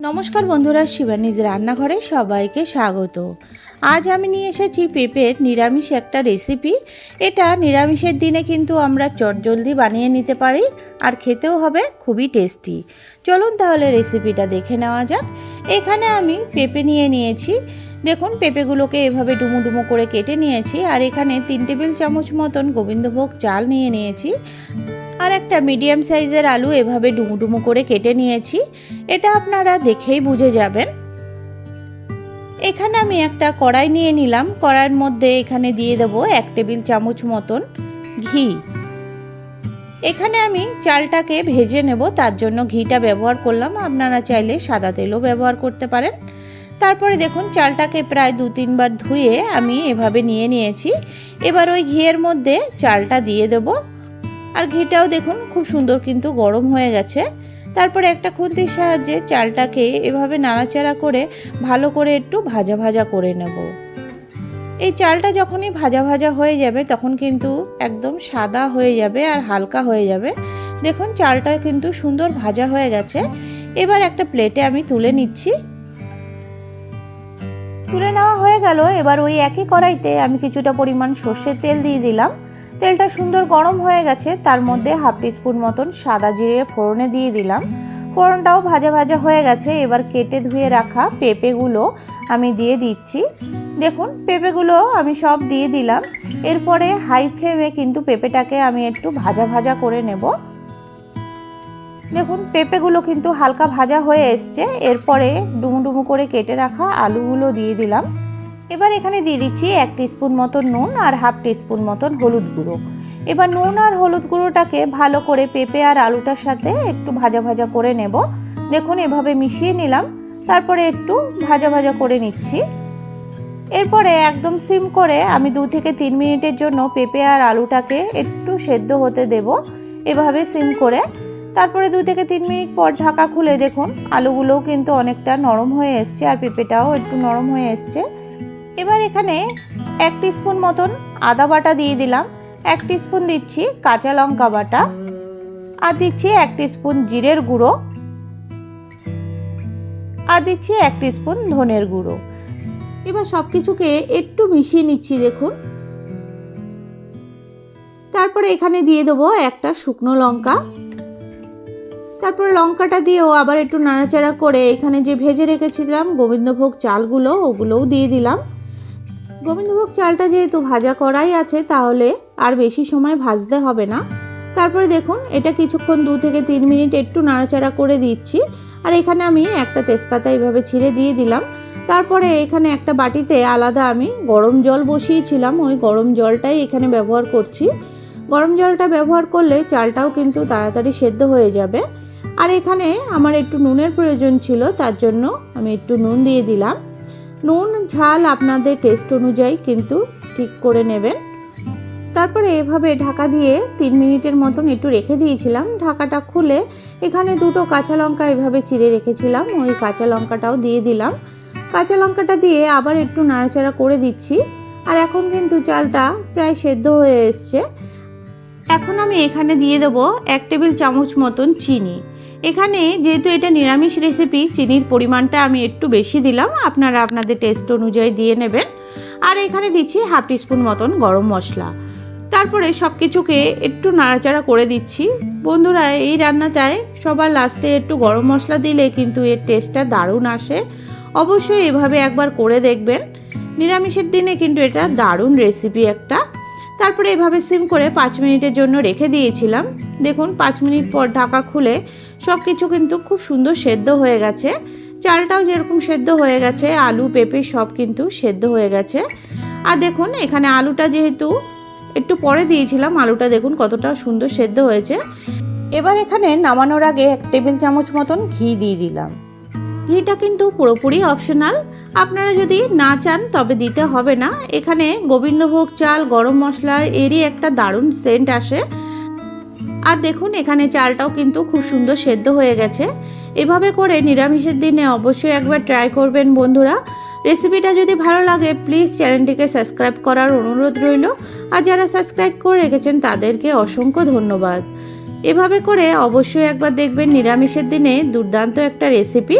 নমস্কার বন্ধুরা, শিবানীজ রান্নাঘরে সবাইকে স্বাগত। আজ আমি নিয়ে এসেছি পেঁপের নিরামিষ একটা রেসিপি এটা নিরামিষের দিনে কিন্তু আমরা চটজলদি বানিয়ে নিতে পারি আর খেতেও হবে খুবই টেস্টি চলুন তাহলে রেসিপিটা দেখে নেওয়া যাক। এখানে আমি পেঁপে নিয়ে নিয়েছি। দেখুন, পেঁপেগুলোকে এভাবে ডুমো ডুমো করে কেটে নিয়েছি। আর এখানে তিন টেবিল চামচ মতন গোবিন্দভোগ চাল নিয়ে নিয়েছি। আর একটা মিডিয়াম সাইজের আলু এভাবে ডুমু ডুমু করে কেটে নিয়েছি। এটা আপনারা দেখেই বুঝে যাবেন। এখানে আমি একটা কড়াই নিয়ে নিলাম। কড়াইয়ের মধ্যে এখানে দিয়ে দেব এক টেবিল চামচ মতন ঘি। এখানে আমি চালটাকে ভেজে নেব। তার জন্য ঘিটা ব্যবহার করলাম। আপনারা চাইলে সাদা তেলও ব্যবহার করতে পারেন। তারপরে দেখুন, চালটাকে প্রায় দু তিনবার ধুয়ে আমি এভাবে নিয়ে নিয়েছি। এবার ওই ঘিয়ের মধ্যে চালটা দিয়ে দেবো। আর ঘিটাও দেখুন, খুব সুন্দর কিন্তু গরম হয়ে গেছে। তারপরে একটা খুন্তির সাহায্যে চালটাকে এভাবে নাড়াচাড়া করে ভালো করে একটু ভাজা ভাজা করে নেব। এই চালটা যখনই ভাজা ভাজা হয়ে যাবে, তখন কিন্তু একদম সাদা হয়ে যাবে আর হালকা হয়ে যাবে। দেখুন, চালটা কিন্তু সুন্দর ভাজা হয়ে গেছে। এবার একটা প্লেটে আমি তুলে নিচ্ছি। তুলে নেওয়া হয়ে গেল। এবার ওই একই কড়াইতে আমি কিছুটা পরিমাণ সর্ষের তেল দিয়ে দিলাম। তেলটা সুন্দর গরম হয়ে গেছে, তার মধ্যে হাফ টিস্পুন মতন সাদা জিরে ফোড়নে দিয়ে দিলাম। ফোড়নটাও ভাজা ভাজা হয়ে গেছে, এবার কেটে ধুয়ে রাখা পেঁপেগুলো আমি দিয়ে দিচ্ছি। দেখুন, পেঁপেগুলো আমি সব দিয়ে দিলাম। এরপরে হাই ফ্লেমে কিন্তু পেঁপেটাকে আমি একটু ভাজা ভাজা করে নেব। দেখুন, পেঁপেগুলো কিন্তু হালকা ভাজা হয়ে এসছে। এরপরে ডুমু ডুমু করে কেটে রাখা আলুগুলো দিয়ে দিলাম। এবার এখানে দিয়ে দিচ্ছি এক টিস্পুন মতন নুন আর হাফ টিস্পুন মতন হলুদ গুঁড়ো। এবার নুন আর হলুদ গুঁড়োটাকে ভালো করে পেঁপে আর আলুটার সাথে একটু ভাজা ভাজা করে নেব। দেখুন, এভাবে মিশিয়ে নিলাম। তারপরে একটু ভাজা ভাজা করে নিচ্ছি। এরপরে একদম সিম করে আমি দু থেকে তিন মিনিটের জন্য পেঁপে আর আলুটাকে একটু সেদ্ধ হতে দেব। এভাবে সিম করে। তারপরে দু থেকে তিন মিনিট পর ঢাকা খুলে দেখুন, আলুগুলোও কিন্তু অনেকটা নরম হয়ে এসছে আর পেঁপেটাও একটু নরম হয়ে এসছে। এবার এখানে এক স্পুন মতন আদা বাটা দিয়ে দিলাম। এক স্পুন দিচ্ছি কাঁচা লঙ্কা বাটা আর দিচ্ছি এক স্পুন জিরের গুঁড়ো আর দিচ্ছি এক স্পুন ধনের গুঁড়ো। এবার সব কিছুকে একটু মিশিয়ে নিচ্ছি, দেখুন। তারপরে এখানে দিয়ে দেবো একটা শুকনো লঙ্কা। তারপর লঙ্কাটা দিয়েও আবার একটু নাড়াচাড়া করে এখানে যে ভেজে রেখেছিলাম গোবিন্দভোগ চালগুলো, ওগুলোও দিয়ে দিলাম। গোবিন্দভোগ চালটা যেহেতু ভাজা করাই আছে, তাহলে আর বেশি সময় ভাজতে হবে না। তারপরে দেখুন, এটা কিছুক্ষণ দু থেকে তিন মিনিট একটু নাড়াচাড়া করে দিচ্ছি। আর এখানে আমি একটা তেজপাতা এইভাবে ছিঁড়ে দিয়ে দিলাম। তারপরে এখানে একটা বাটিতে আলাদা আমি গরম জল বসিয়েছিলাম, ওই গরম জলটাই এখানে ব্যবহার করছি। গরম জলটা ব্যবহার করলে চালটাও কিন্তু তাড়াতাড়ি সেদ্ধ হয়ে যাবে। আর এখানে আমার একটু নুনের প্রয়োজন ছিল, তার জন্য আমি একটু নুন দিয়ে দিলাম। নুন, ঝাল আপনাদের টেস্ট অনুযায়ী কিন্তু ঠিক করে নেবেন। তারপরে এভাবে ঢাকা দিয়ে তিন মিনিটের মতন একটু রেখে দিয়েছিলাম। ঢাকাটা খুলে এখানে দুটো কাঁচা লঙ্কা এভাবে চিড়ে রেখেছিলাম। ওই কাঁচা লঙ্কাটাও দিয়ে দিলাম। কাঁচা লঙ্কাটা দিয়ে আবার একটু নাড়াচাড়া করে দিচ্ছি। আর এখন কিন্তু চালটা প্রায় সেদ্ধ হয়ে এসছে। এখন আমি এখানে দিয়ে দেবো এক টেবিল চামচ মতন চিনি। এখানে যেহেতু এটা নিরামিষ রেসিপি চিনির পরিমাণটা আমি একটু বেশি দিলাম। আপনারা আপনাদের টেস্ট অনুযায়ী দিয়ে নেবেন। আর এখানে দিচ্ছি হাফ টিস্পুন মতন গরম মশলা। তারপরে সব কিছুকে একটু নাড়াচাড়া করে দিচ্ছি। বন্ধুরা, এই রান্নাটায় সবার লাস্টে একটু গরম মশলা দিলে কিন্তু এর টেস্টটা দারুণ আসে। অবশ্যই এভাবে একবার করে দেখবেন। নিরামিষের দিনে কিন্তু এটা দারুণ রেসিপি একটা। তারপরে এভাবে সিম করে পাঁচ মিনিটের জন্য রেখে দিয়েছিলাম। দেখুন, পাঁচ মিনিট পর ঢাকা খুলে সব কিছু কিন্তু খুব সুন্দর সেদ্ধ হয়ে গেছে। চালটাও যেরকম সেদ্ধ হয়ে গেছে, আলু, পেঁপে সব কিন্তু সেদ্ধ হয়ে গেছে। আর দেখুন, এখানে আলুটা যেহেতু একটু পরে দিয়েছিলাম, আলুটা দেখুন কতটা সুন্দর সেদ্ধ হয়েছে। এবার এখানে নামানোর আগে এক টেবিল চামচ মতন ঘি দিয়ে দিলাম। ঘিটা কিন্তু পুরোপুরি অপশনাল। আপনারা যদি না চান, তবে দিতে হবে না। এখানে গোবিন্দভোগ চাল, গরম মশলার এরই একটা দারুণ সেন্ট আসে। আর দেখুন, এখানে চালটাও কিন্তু খুব সুন্দর সেদ্ধ হয়ে গেছে। এভাবে করে নিরামিষের দিনে অবশ্যই একবার ট্রাই করবেন বন্ধুরা। রেসিপিটা যদি ভালো লাগে প্লিজ চ্যানেলটিকে সাবস্ক্রাইব করার অনুরোধ রইল। আর যারা সাবস্ক্রাইব করে রেখেছেন, তাদেরকে অসংখ্য ধন্যবাদ। এভাবে করে অবশ্যই একবার দেখবেন নিরামিষের দিনে দুর্দান্ত একটা রেসিপি